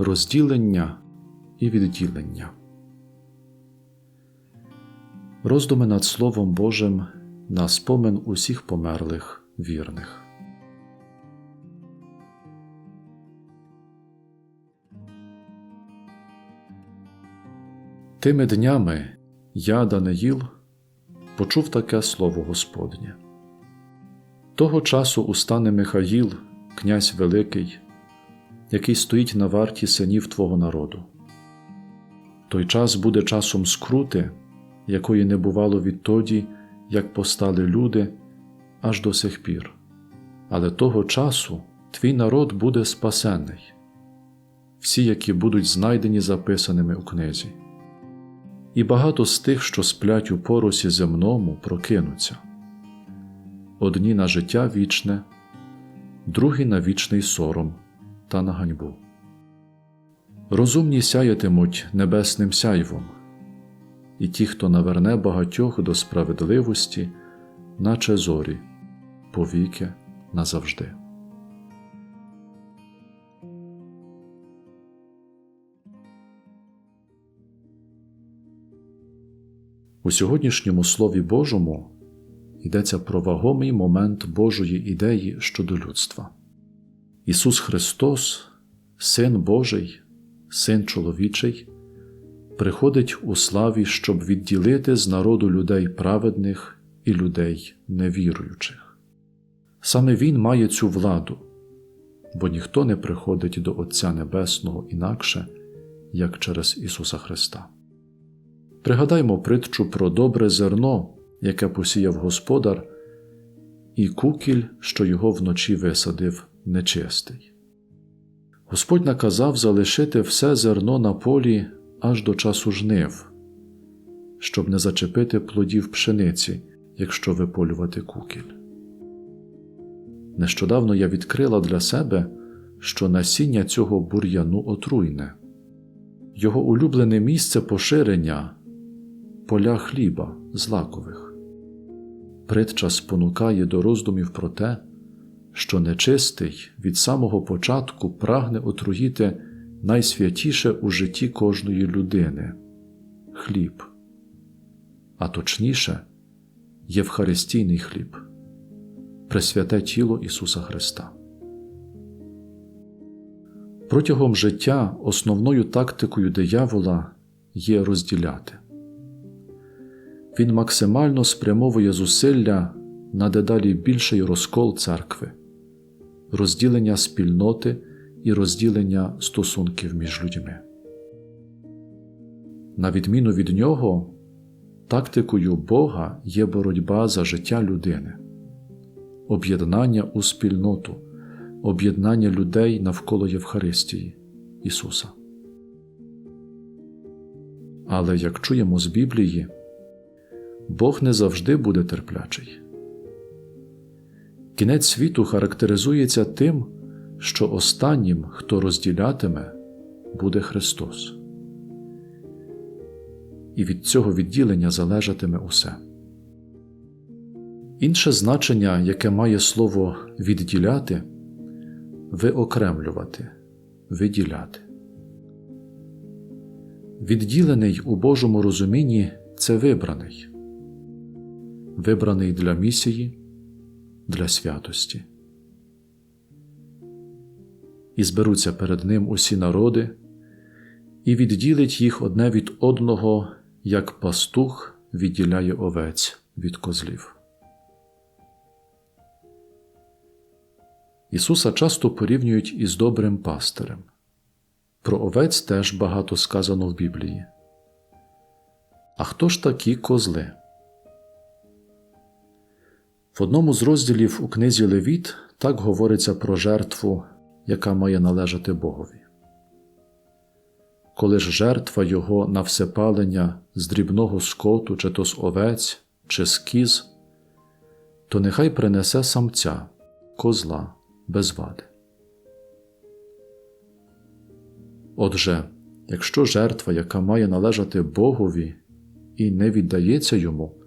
розділення і відділення. Роздуми над Словом Божим на спомин усіх померлих вірних. Тими днями я, Даниїл, почув таке слово Господнє. Того часу устане Михаїл, князь Великий, який стоїть на варті синів Твого народу. Той час буде часом скрути, якої не бувало відтоді, як постали люди аж до сих пір. Але того часу твій народ буде спасений, всі, які будуть знайдені записаними у книзі. І багато з тих, що сплять у поросі земному, прокинуться одні на життя вічне, другі на вічний сором та на ганьбу. Розумні сяятимуть небесним сяйвом, і ті, хто наверне багатьох до справедливості, наче зорі, повіки назавжди. У сьогоднішньому Слові Божому йдеться про вагомий момент Божої ідеї щодо людства. Ісус Христос, Син Божий, Син чоловічий, приходить у славі, щоб відділити з народу людей праведних і людей невіруючих. Саме Він має цю владу, бо ніхто не приходить до Отця Небесного інакше, як через Ісуса Христа. Пригадаймо притчу про добре зерно, яке посіяв Господар, і кукіль, що його вночі висадив нечистий. Господь наказав залишити все зерно на полі аж до часу жнив, щоб не зачепити плодів пшениці, якщо виполювати кукіль. Нещодавно я відкрила для себе, що насіння цього бур'яну отруйне, його улюблене місце поширення поля хліба злакових. Притча спонукає до роздумів про те, що нечистий від самого початку прагне отруїти найсвятіше у житті кожної людини хліб, а точніше, євхаристійний хліб, пресвяте тіло Ісуса Христа. Протягом життя основною тактикою диявола є розділяти. Він максимально спрямовує зусилля на дедалі більший розкол церкви, розділення спільноти і розділення стосунків між людьми. На відміну від нього, тактикою Бога є боротьба за життя людини, об'єднання у спільноту, об'єднання людей навколо Євхаристії Ісуса. Але як чуємо з Біблії, Бог не завжди буде терплячий. Кінець світу характеризується тим, що останнім, хто розділятиме, буде Христос. І від цього відділення залежатиме усе. Інше значення, яке має слово відділяти, виокремлювати, виділяти. Відділений у Божому розумінні це вибраний, вибраний для місії, для святості. І зберуться перед Ним усі народи, і відділить їх одне від одного, як пастух відділяє овець від козлів. Ісуса часто порівнюють із добрим пастирем. Про овець теж багато сказано в Біблії. А хто ж такі козли? В одному з розділів у книзі Левіт так говориться про жертву, яка має належати Богові. Коли ж жертва його на всепалення з дрібного скоту, чи то з овець, чи з кіз, то нехай принесе самця, козла без вади. Отже, якщо жертва, яка має належати Богові і не віддається йому,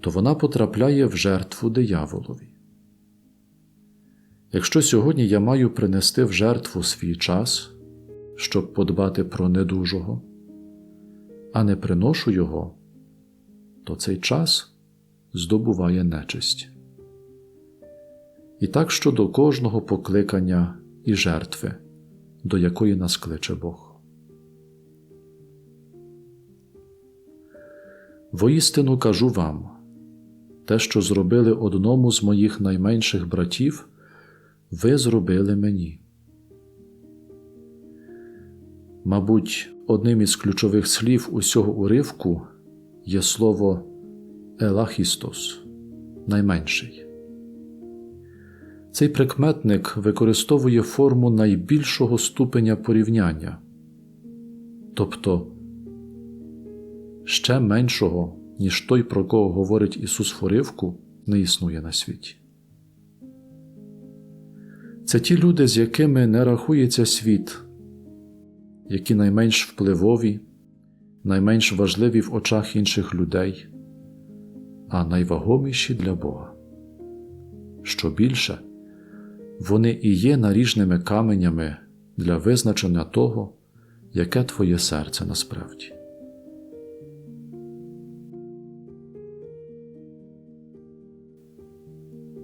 то вона потрапляє в жертву дияволові. Якщо сьогодні я маю принести в жертву свій час, щоб подбати про недужого, а не приношу його, то цей час здобуває нечисть. І так щодо кожного покликання і жертви, до якої нас кличе Бог. Воістину кажу вам, те, що зробили одному з моїх найменших братів, ви зробили мені. Мабуть, одним із ключових слів усього уривку є слово Елахістос найменший. Цей прикметник використовує форму найбільшого ступеня порівняння, тобто ще меншого, ніж той, про кого говорить Ісус в уривку, не існує на світі. Це ті люди, з якими не рахується світ, які найменш впливові, найменш важливі в очах інших людей, а найвагоміші для Бога. Що більше, вони і є наріжними каменями для визначення того, яке твоє серце насправді.